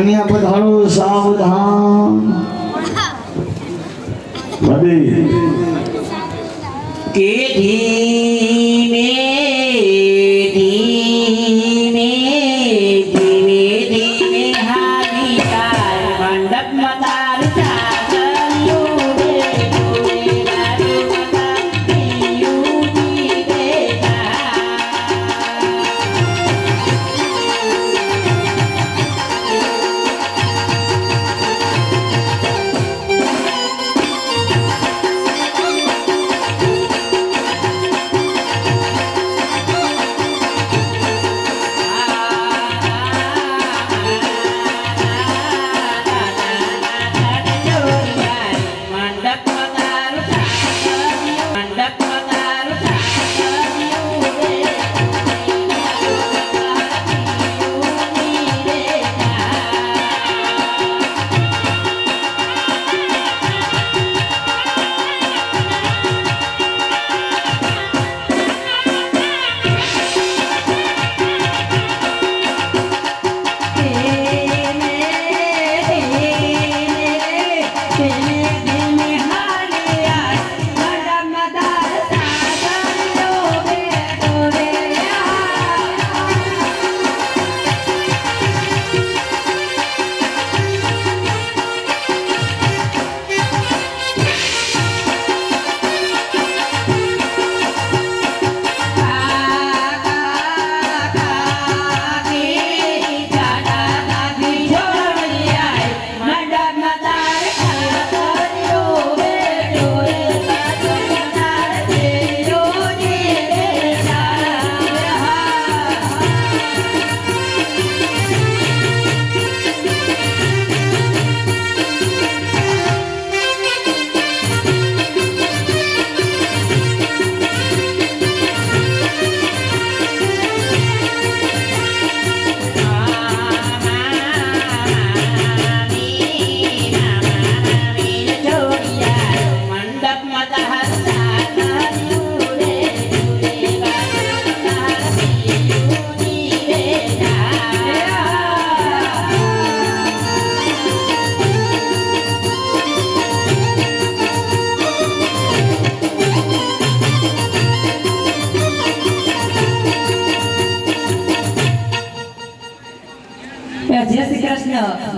કન્યા પધારો સાવધાન. બધી કે ધીમે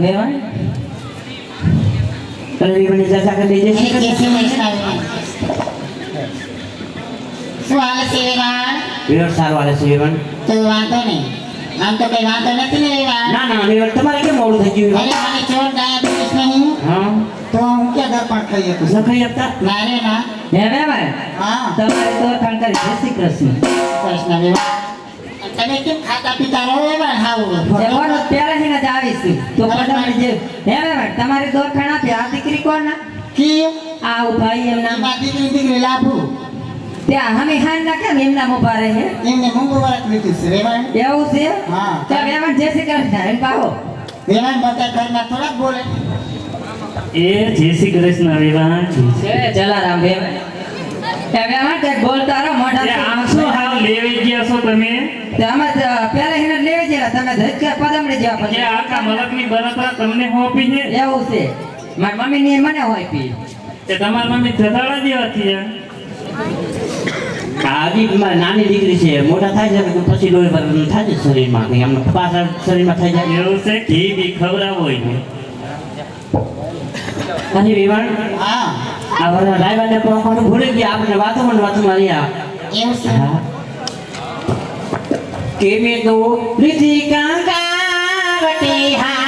કૃષ્ણ વેવાણ રવિવારની ચર્ચા કરી જય શ્રી જય કૃષ્ણ. શ્રી કૃષ્ણ શું હાલે છે વેવાણ વિરાટ સારું હાલે છે વિરાટ. તો વાંધો નહીં આમ તો કઈ વાંધો નથી ને વેવાણ ના ના વિરાટ તમારે કેમ મોડું થઈ ગયું અરે મને ચોર ડાયાબિટીસ નહીં હા તો હું ક્યાં દર્પણ ખાઈ શકું લખાઈ આપતા ના રે ના હે વેવાણ હા તમારે તો ખાણ કરી જય શ્રી કૃષ્ણ કૃષ્ણ વેવાણ તમે કેમ ખાતા પીતા રહો વેવાણ હાવું જવાનો પહેલાથી જ આવીશું. તો પધારી જે હે વેવાણ તમારી દોરખાણ આપી. આ દીકરી કોણ ના કી આ ભાઈ એમ નામ. આ દીકરી દીકરી લાભુ. ત્યાં હમે હાન ના કેમ એમના ઊભા રહે? એમને મૂંગો વરક લીધી છે વેવાણ એવું છે? હા. તો વેવાણ જે શ્રી કૃષ્ણ એમ પાહો. વેવાણ બધા ઘરમાં થોડાક બોલે. એ જય શ્રી કૃષ્ણ વિવાન છે જલારામ વેવાણ. એ વેવાણ તે બોલતા રહો મોઢા એ આમ શું હાવ લેવી ગયા છો તમે તે અમે પહેલા લેવી જેલા તમે પદમડી જેવા પછી. આખા મલકની બળતરા તમને હોપી છે? એવું છે. મારી મમ્મી ની મને હોય પી કે તમારી મમ્મી ધસાડા જેવા આ હજી મારી નાની દીકરી છે મોટા થાય છે પછી લોહી ભરવાનું થાય છે શરીરમાં. કંઈ આમ પાછળ શરીરમાં થઈ જાય. એવું છે? ઘી બી ખવડાવો હોય પછી વિવાણ? હા. આ બધા રાયવાને પહોંચવાનું ભૂલી ગયા. આપણે વાતોમાં વાતો વાતોમાં રહ્યા. એવું છે? હા. કે મેં તો રીતિ કાંકાવટી હાથના